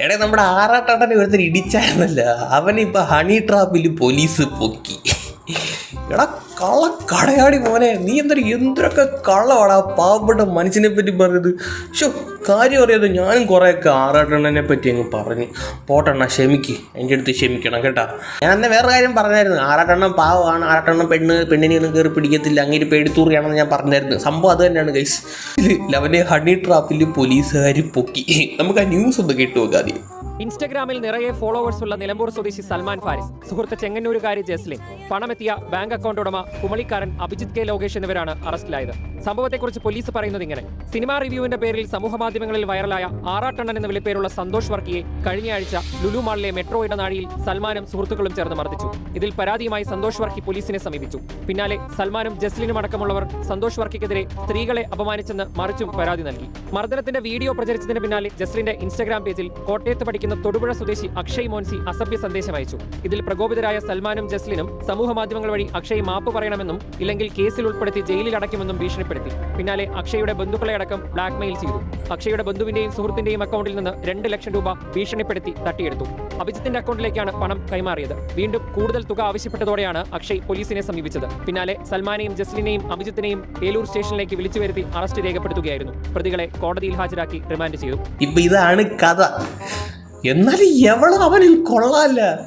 എടേ നമ്മുടെ ആറാട്ടാട്ടനെ ഒരുത്തർ ഇടിച്ചായിരുന്നല്ല. അവനിപ്പോ ഹണി ട്രാപ്പിൽ പോലീസ് പൊക്കി. എടാ കള്ള കടയാടി മോനെ നീ എന്തൊരു എന്തൊക്കെ കള്ളവാടാ പാവപ്പെട്ട മനുഷ്യനെ പറ്റി പറഞ്ഞത്. ഷോ കാര്യം അറിയാതെ ഞാനും കുറേയൊക്കെ ആറാട്ടണ്ണനെ പറ്റി അങ്ങ് പറഞ്ഞു. പോട്ടെണ്ണ ക്ഷമിക്ക്. എന്റെ അടുത്ത് ക്ഷമിക്കണം കേട്ടാ. ഞാൻ അന്ന് വേറെ കാര്യം പറഞ്ഞായിരുന്നു. ആറാട്ടെണ്ണം പാവമാണ് ആറാട്ടെണ്ണം പെണ്ണ് പെണ്ണിനെ ഒന്നും കയറി പിടിക്കത്തില്ല അങ്ങനെ പേടിത്തൂറിയാണെന്ന് ഞാൻ പറഞ്ഞായിരുന്നു. സംഭവം അത് തന്നെയാണ് ഗൈസ് ലവനെ ഹണി ട്രാപ്പിൽ പോലീസുകാർ പൊക്കി. നമുക്ക് ആ ന്യൂസ് ഒന്ന് കേട്ടു നോക്കാം ഇൻസ്റ്റഗ്രാമിൽ നിറയെ ഫോളോവേഴ്സ് ഉള്ള നിലമ്പൂർ സ്വദേശി സൽമാൻ ഫാരിസ് സുഹൃത്ത് ചെങ്ങന്നൂരുകാരി ജസ്ലിൻ പണമെത്തിയ ബാങ്ക് അക്കൗണ്ട് ഉടമ കുമളിക്കാരൻ അഭിജിത് കെ. ലോകേഷ് എന്നിവരാണ് അറസ്റ്റിലായത്. സംഭവത്തെക്കുറിച്ച് പോലീസ് പറയുന്നത് ഇങ്ങനെ. സിനിമാ റിവ്യൂവിന്റെ പേരിൽ സമൂഹ മാധ്യമങ്ങളിൽ വൈറലായ ആറാട്ടണ്ണൻ എന്ന വിളിപ്പേരുള്ള സന്തോഷ് വർക്കിയെ കഴിഞ്ഞയാഴ്ച ലുലു മാളിലെ മെട്രോ ഇടനാഴിയിൽ സൽമാനും സുഹൃത്തുക്കളും ചേർന്ന് മർദ്ദിച്ചു. ഇതിൽ പരാതിയുമായി സന്തോഷ് വർക്കി പോലീസിനെ സമീപിച്ചു. പിന്നാലെ സൽമാനും ജസ്ലിനും അടക്കമുള്ളവർ സന്തോഷ് വർക്കിക്കെതിരെ സ്ത്രീകളെ അപമാനിച്ചെന്ന് മറിച്ചും പരാതി നൽകി. മർദ്ദനത്തിന്റെ വീഡിയോ പ്രചരിച്ചതിന് പിന്നാലെ ജസ്ലിന്റെ ഇൻസ്റ്റാഗ്രാം പേജിൽ കോട്ടയത്ത് പഠിക്കുന്ന തൊടുപുഴ സ്വദേശി അക്ഷയ് മോൻസി അസഭ്യ സന്ദേശം അയച്ചു. ഇതിൽ പ്രകോപിതരായ സൽമാനും ജസ്ലിനും സമൂഹ മാധ്യമങ്ങൾ വഴി അക്ഷയ് മാപ്പ് പറയണമെന്നും ഇല്ലെങ്കിൽ കേസിൽ ഉൾപ്പെടുത്തി ജയിലിൽ അടയ്ക്കുമെന്നും ഭീഷണിപ്പെടുത്തി പിന്നാലെ അക്ഷയുടെ ബന്ധുക്കളെ അടക്കം ബ്ലാക്ക്മെയിൽ ചെയ്തു. അക്ഷയുടെ ബന്ധുവിന്റെയും സുഹൃത്തിന്റെയും അക്കൗണ്ടിൽ നിന്ന് രണ്ട് ലക്ഷം രൂപ ഭീഷണിപ്പെടുത്തി തട്ടിയെടുത്തു. അഭിജിത്തിന്റെ അക്കൗണ്ടിലേക്കാണ് പണം കൈമാറിയത്. വീണ്ടും കൂടുതൽ തുക ആവശ്യപ്പെട്ടതോടെയാണ് അക്ഷയ് പോലീസിനെ സമീപിച്ചത്. പിന്നാലെ സൽമാനെയും ജസ്ലിനെയും അഭിജിത്തിനെയും ഏലൂർ സ്റ്റേഷനിലേക്ക് വിളിച്ചു വരുത്തി അറസ്റ്റ് രേഖപ്പെടുത്തുകയായിരുന്നു. പ്രതികളെ കോടതിയിൽ ഹാജരാക്കി റിമാൻഡ് ചെയ്തു. ഇപ്പൊ ഇതാണ് കഥ. എന്നാൽ എവളും അവനിൽ കൊള്ളാല്ല.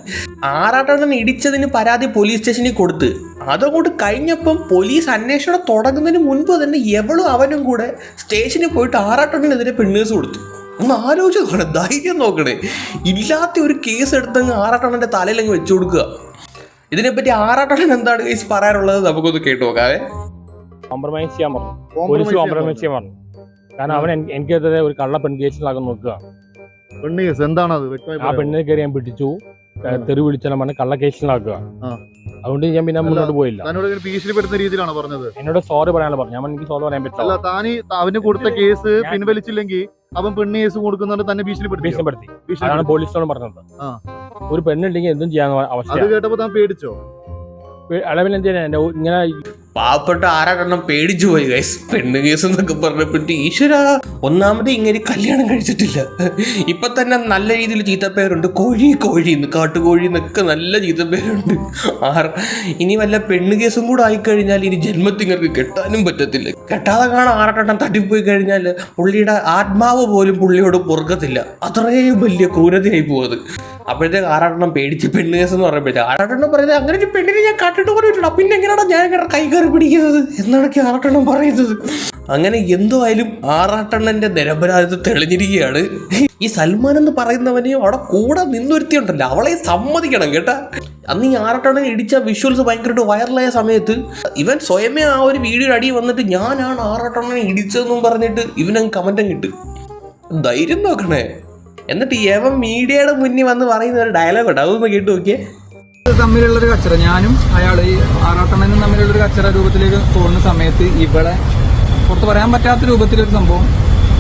ആറാട്ടണ്ണൻ ഇടിച്ചതിന് പരാതി പോലീസ് സ്റ്റേഷനിൽ കൊടുത്ത്. അതങ്ങോട്ട് കഴിഞ്ഞപ്പം പോലീസ് അന്വേഷണം തുടങ്ങുന്നതിന് മുൻപ് തന്നെ എവളും അവനും കൂടെ സ്റ്റേഷനിൽ പോയിട്ട് ആറാട്ടണിനെതിരെ പെണ്ണേഴ്സ് കൊടുത്തു. ഒന്ന് ആലോചിച്ച് നോക്കണേ ധൈര്യം നോക്കണേ. ഇല്ലാത്ത ഒരു കേസ് എടുത്തങ്ങ് ആറാട്ടണ്ണന്റെ തലയിൽ അങ്ങ് വെച്ചു കൊടുക്കുക. ഇതിനെപ്പറ്റി ആറാട്ടണ്ണൻ എന്താണ് കേസ് പറയാനുള്ളത് നമുക്കൊന്ന് കേട്ടു നോക്കാവേ. കോംപ്രമൈസ് ചെയ്യാൻ പറഞ്ഞു. പോലീസ് കോംപ്രമൈസ് ചെയ്യാൻ പറഞ്ഞു. കാരണം അവൻ എനിക്കെതിരെ ഒരു കള്ള പെൺ കേസിലാകാൻ നോക്കുക. പെണ്ണ് കേസ് എന്താണത്? ആ? പെണ്ണിനെ കയറി ഞാൻ പിടിച്ചു. തെറി വിളിച്ചാലും പറഞ്ഞ് കള്ള കേസിലാക്കുക ആ. അതുകൊണ്ട് ഞാൻ പിന്നെ മുന്നോട്ട് പോയില്ല. താനോട് ഇങ്ങനെ ഭീഷണിപ്പെടുത്തുന്ന രീതിയിലാണ് പറഞ്ഞത്. എന്നോട് സോറി പറയാനുള്ള പറഞ്ഞു. ഞാൻ എനിക്ക് സോറി പറയാൻ അല്ല പറ്റില്ല താന് അവന് കൊടുത്ത കേസ് പിൻവലിച്ചില്ലെങ്കിൽ അവൻ പെണ്ണ് കേസ് കൊടുക്കുന്നുണ്ട് തന്നെ ഭീഷണിപ്പെടുത്തി. ഭീഷണിപ്പെടുത്തി. അതാണ് പോലീസിനോട് പറഞ്ഞത്. ആ. ഒരു പെണ്ണുണ്ടെങ്കിൽ എന്തും ചെയ്യാൻ അത് അവസ്ഥ കേട്ടപ്പോ താൻ പേടിച്ചോ? അളവിൽ എന്തിനാ ചെയ്യാൻ ഇങ്ങനെ പാവപ്പെട്ട ആരാട്ടെണ്ണം പേടിച്ചു പോയി ഗൈസ് പെണ്ണ് കേസ് എന്നൊക്കെ പറഞ്ഞപ്പോഴത്തെ ഈശ്വര ഒന്നാമത് ഇങ്ങനെ കല്യാണം കഴിച്ചിട്ടില്ല. ഇപ്പൊ തന്നെ നല്ല രീതിയിൽ ചീത്തപ്പേരുണ്ട്. കോഴി കോഴി എന്ന് കാട്ടുകോഴി എന്നൊക്കെ നല്ല ചീത്തപ്പേരുണ്ട്. ആർ ഇനി വല്ല പെണ്ണ് കേസും കൂടെ ആയിക്കഴിഞ്ഞാൽ ഇനി ജന്മത്തിങ്ങൾക്ക് കെട്ടാനും പറ്റത്തില്ല. കെട്ടാതെ കാണാൻ ആറാട്ടെണ്ണം തട്ടിപ്പോയി കഴിഞ്ഞാൽ പുള്ളിയുടെ ആത്മാവ് പോലും പുള്ളിയോട് പൊറുക്കത്തില്ല. അത്രയും വലിയ ക്രൂരതയായി പോകുന്നത് അപ്പോഴത്തേക്ക് ആറാട്ടെണ്ണം പേടിച്ച് പെണ്ണ് കേസ് എന്ന് പറയുമ്പോഴത്തേക്ക് ആറാട്ടെണ്ണം പറയുന്നത് അങ്ങനെ പെണ്ണിനെ ഞാൻ കാട്ടിട്ട് പോലും പിന്നെ എങ്ങനെയാണ് ഞാൻ ഇങ്ങനെ കൈ കയറി പിടിക്കുന്നത്? എന്നാണൊക്കെ ആറാട്ടെണ്ണം പറയുന്നത്. അങ്ങനെ എന്തോ ആയാലും ആറാട്ടെണ്ണന്റെ നിരപരാധം തെളിഞ്ഞിരിക്കുകയാണ്. ഈ സൽമാൻ എന്ന് പറയുന്നവനെ അവിടെ കൂടെ നിന്നൊരുത്തിയുണ്ടല്ലോ. അവളെ സമ്മതിക്കണം കേട്ടാ. അന്ന് ഈ ആറാട്ടെണ്ണൻ ഇടിച്ച വിഷ്വൽസ് ഭയങ്കരമായിട്ട് വൈറലായ സമയത്ത് ഇവൻ സ്വയമേ ആ ഒരു വീഡിയോ അടി വന്നിട്ട് ഞാനാണ് ആറാട്ടെണ്ണനെ ഇടിച്ചതെന്നും പറഞ്ഞിട്ട് ഇവനങ്ങ് കമന്റ് കിട്ടു ധൈര്യം നോക്കണേ. എന്നിട്ട് യവൻ മീഡിയയുടെ മുന്നിൽ വന്ന് പറയുന്ന ഒരു ഡയലോഗ് ഉണ്ട്? അതൊന്ന് കേട്ട് നോക്കിയേ. തമ്മിലുള്ളൊരു കച്ചറ. ഞാനും അയാൾ ഈ ആറാട്ടണ്ണനും തമ്മിലുള്ളൊരു കച്ചറ രൂപത്തിലേക്ക് പോകുന്ന സമയത്ത് ഇവിടെ പുറത്ത് പറയാൻ പറ്റാത്ത രൂപത്തിലൊരു സംഭവം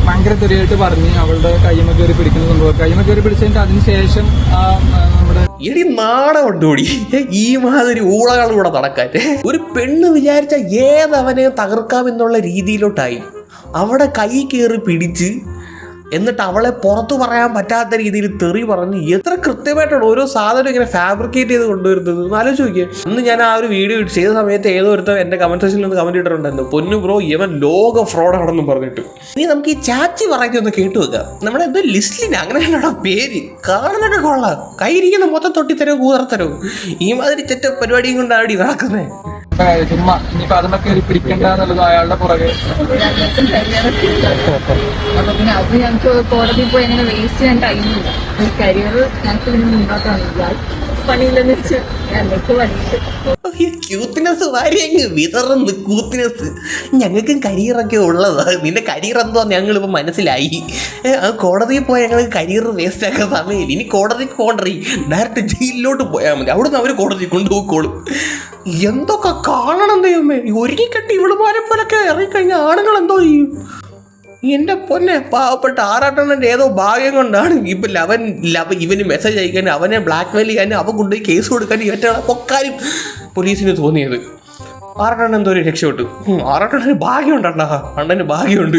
ഭയങ്കര തെറിയായിട്ട് പറഞ്ഞ് അവളുടെ കയ്യമ കയറി പിടിക്കുന്ന സംഭവം. കയ്യമ കയറി പിടിച്ചതിന്റെ അതിനുശേഷം ആ നമ്മുടെ എടി നാടൻ കൂടി ഈ മാതിരി ഊളകൾ കൂടെ നടക്കാൻ. ഒരു പെണ്ണ് വിചാരിച്ച ഏതവനെ തകർക്കാമെന്നുള്ള രീതിയിലോട്ടായി. അവിടെ കൈ കയറി പിടിച്ച് എന്നിട്ട് അവളെ പുറത്തു പറയാൻ പറ്റാത്ത രീതിയിൽ തെറി പറഞ്ഞ് എത്ര കൃത്യമായിട്ടാണ് ഓരോ സാധനം ഇങ്ങനെ ഫാബ്രിക്കേറ്റ് ചെയ്ത് കൊണ്ടുവരുന്നത്? ആലോചിച്ച് നോക്കിയേ. അന്ന് ഞാൻ ആ ഒരു വീഡിയോ ചെയ്ത സമയത്ത് ഏതോ ഒരുത്തം എന്റെ കമന്റ് സെക്ഷനിൽ നിന്ന് കമന്റ് ഇട്ടിട്ടുണ്ടായിരുന്നു. പൊന്നു ബ്രോ ഇവൻ ലോക ഫ്രോഡാണെന്നും പറഞ്ഞിട്ട്. ഇനി നമുക്ക് ഈ ചാച്ചി പറയുന്നത് ഒന്ന് കേട്ടു വെക്കാം നമ്മുടെ എന്തോ ലിസ്റ്റിന് അങ്ങനെയുള്ള പേര്. കാണുന്നൊക്കെ കൊള്ളാം. കൈയിരിക്കുന്ന മൊത്തം തൊട്ടിത്തരവും കൂതർത്തരവും. ഈ മാതിരി ചെറ്റ പരിപാടിയും കൊണ്ടാണ് നടക്കുന്നത് ചുമ്മാ ഇനിയിപ്പോ അതിനെ കയറി പിടിക്കണ്ട എന്നുള്ളത് അയാളുടെ പുറകെ. അപ്പൊ പിന്നെ അത് ഞങ്ങൾക്ക് കോടതി പോയി അങ്ങനെ വേസ്റ്റ് ചെയ്യാൻ ടൈമില്ല ഈ കരിയർ ഞങ്ങൾക്ക് പിന്നെ മുന്നോട്ടാണ് ഇയാൾ പണിയില്ലെന്ന് വെച്ച് ഞങ്ങൾക്ക് പണിയുണ്ട് ഈ ക്യൂത്തിനെസ് വാരി അങ്ങ് വിതറുന്നു കൂത്തിനെസ് ഞങ്ങൾക്കും കരിയറൊക്കെ ഉള്ളതാ. നിന്റെ കരിയർ എന്തോ ഞങ്ങളിപ്പോൾ മനസ്സിലായി. ആ കോടതിയിൽ പോയാൽ ഞങ്ങൾ കരിയർ വേസ്റ്റ് ആക്കാൻ സമയമില്ല. ഇനി കോടതിക്ക് പോകണ്ടേ ഡയറക്റ്റ് ജയിലിലോട്ട് പോയാൽ മതി. അവിടുന്ന് അവർ കോടതി കൊണ്ടുപോയിക്കോളും. എന്തൊക്കെ കാണണം ദൈവമേ? ഒരുങ്ങിക്കെട്ടി ഇവിടുമാരെ പോലൊക്കെ ഇറങ്ങിക്കഴിഞ്ഞ ആണുങ്ങൾ എന്തോ ചെയ്യും എന്റെ പൊന്നെ പാവപ്പെട്ട ആറാട്ടണ്ണന്റെ ഏതോ ഭാഗ്യം കൊണ്ടാണ് ഇപ്പൊ ലവൻ ലവ ഇവന് മെസ്സേജ് അയക്കാനും അവനെ ബ്ലാക്ക് മെയിൽ ചെയ്യാനും അവൻ കൊണ്ടുപോയി കേസ് കൊടുക്കാനും ഇവറ്റാണ് പൊക്കാനും പോലീസിന് തോന്നിയത്. ആറാട്ടണ്ണൻ എന്തോ ഒരു രക്ഷപ്പെട്ടു. ആറാട്ടണ്ണന് ഭാഗ്യമുണ്ട് അണ്ണാ അണ്ണന് ഭാഗ്യമുണ്ട്.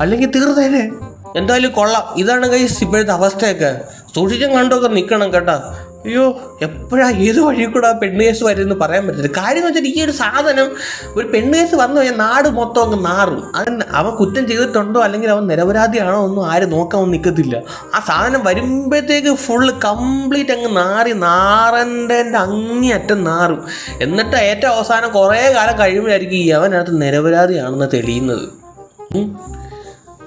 അല്ലെങ്കിൽ തീർന്നേനെ. എന്തായാലും കൊള്ളാം. ഇതാണ് കൈസ് ഇപ്പോഴത്തെ അവസ്ഥയൊക്കെ. സൂക്ഷിച്ചും കണ്ടൊക്കെ നിൽക്കണം കേട്ടോ. അയ്യോ എപ്പോഴാ ഏത് വഴി കൂടെ പെണ്ണ് കേസ് വരുമെന്ന് പറയാൻ പറ്റില്ല കാര്യം എന്ന് വെച്ചാൽ ഈ ഒരു സാധനം ഒരു പെണ്ണ് കേസ് വന്നു കഴിഞ്ഞാൽ നാട് മൊത്തം അങ്ങ് നാറും. അവൻ അവൻ കുറ്റം ചെയ്തിട്ടുണ്ടോ അല്ലെങ്കിൽ അവൻ നിരപരാധിയാണോ ഒന്നും ആരും നോക്കാൻ ഒന്നും നിൽക്കത്തില്ല ആ സാധനം വരുമ്പോഴത്തേക്ക് ഫുള്ള് കംപ്ലീറ്റ് അങ്ങ് നാറി നാറന്റെ അങ്ങേയറ്റം നാറും. എന്നിട്ട് ഏറ്റവും അവസാനം കുറേ കാലം കഴിയുമ്പോഴായിരിക്കും ഈ അവനകത്ത് നിരപരാധിയാണെന്ന് തെളിയുന്നത്.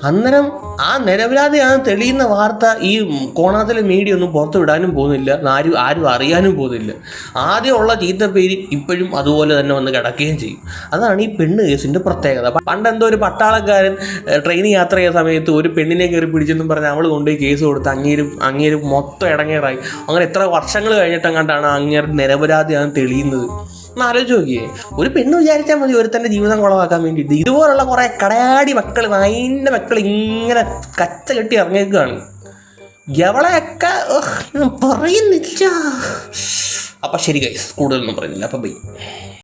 അന്നേരം ആ നിരപരാധിയാണ് തെളിയുന്ന വാർത്ത ഈ കോണാത്തിലെ മീഡിയ ഒന്നും പുറത്തു വിടാനും പോകുന്നില്ല. ആരും ആരും അറിയാനും പോകുന്നില്ല. ആദ്യമുള്ള ചീത്ത പേര് ഇപ്പോഴും അതുപോലെ തന്നെ വന്ന് കിടക്കുകയും ചെയ്യും. അതാണ് ഈ പെണ്ണ് കേസിന്റെ പ്രത്യേകത. പണ്ട് എന്തോ ഒരു പട്ടാളക്കാരൻ ട്രെയിൻ യാത്ര ചെയ്യുന്ന സമയത്ത് ഒരു പെണ്ണിനെ കയറി പിടിച്ചെന്നും പറഞ്ഞ് അവൾ കൊണ്ടുപോയി കേസ് കൊടുത്ത് അങ്ങേരും അങ്ങേരും മൊത്തം ഇടങ്ങേറായി. അങ്ങനെ എത്ര വർഷങ്ങൾ കഴിഞ്ഞിട്ടെങ്ങാണ്ടാണ് അങ്ങേർ നിരപരാധിയാണ് തെളിയുന്നത്. ഒന്ന് ആലോചിച്ച് നോക്കിയേ. ഒരു പെണ്ണ് വിചാരിച്ചാൽ മതി ഒരുത്തന്റെ ജീവിതം കുളമാക്കാൻ വേണ്ടിയിട്ട്. ഇതുപോലുള്ള കുറേ കടയാടി മക്കൾ അതിന്റെ മക്കൾ ഇങ്ങനെ കച്ച കെട്ടി ഇറങ്ങിയേക്കാണ് എവളെയൊക്കെ പറയുന്നില്ല. അപ്പം ശരി കൈസ് കൂടുതലൊന്നും പറയുന്നില്ല. അപ്പം ബൈ